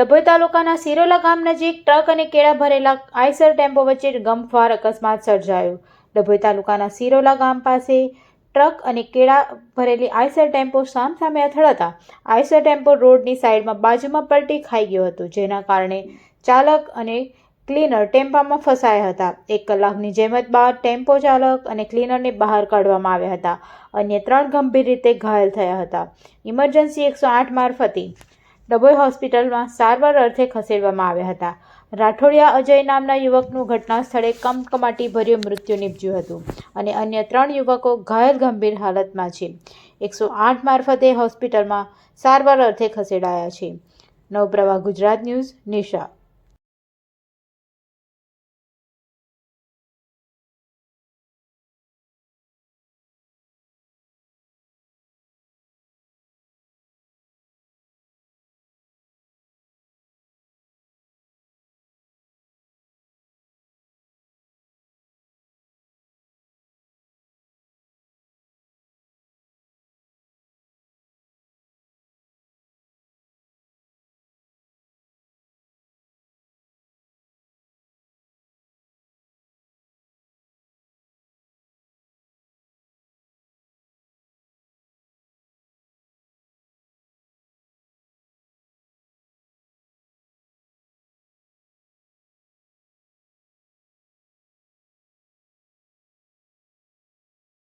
ડભોઈ તાલુકાના સિરોલા ગામ નજીક ટ્રક અને કેળા ભરેલા આઈસર ટેમ્પો વચ્ચે ગમફાર અકસ્માત સર્જાયો. ડભોઈ તાલુકાના સિરોલા ગામ પાસે ટ્રક અને કેળા ભરેલી આઈસર ટેમ્પો સામસામે અથડાતા આઈસર ટેમ્પો રોડની સાઈડમાં બાજુમાં પલટી ખાઈ ગયો હતો, જેના કારણે ચાલક અને ક્લીનર ટેમ્પામાં ફસાયા હતા. એક કલાકની જહેમત બાદ ટેમ્પો ચાલક અને ક્લીનરને બહાર કાઢવામાં આવ્યા હતા. અન્ય ત્રણ ગંભીર રીતે ઘાયલ થયા હતા. ઇમરજન્સી એકસો આઠ મારફતે ડભોઈ હોસ્પિટલમાં સારવાર અર્થે ખસેડવામાં આવ્યા હતા. રાઠોડિયા અજય નામના યુવકનું ઘટના સ્થળે કમકમાટી ભર્યું મૃત્યુ નીપજ્યું હતું અને અન્ય ત્રણ યુવકો ઘાયલ ગંભીર હાલતમાં છે. એકસો આઠ મારફતે હોસ્પિટલમાં સારવાર અર્થે ખસેડાયા છે. નવપ્રવાહ ગુજરાત ન્યૂઝ નિશા.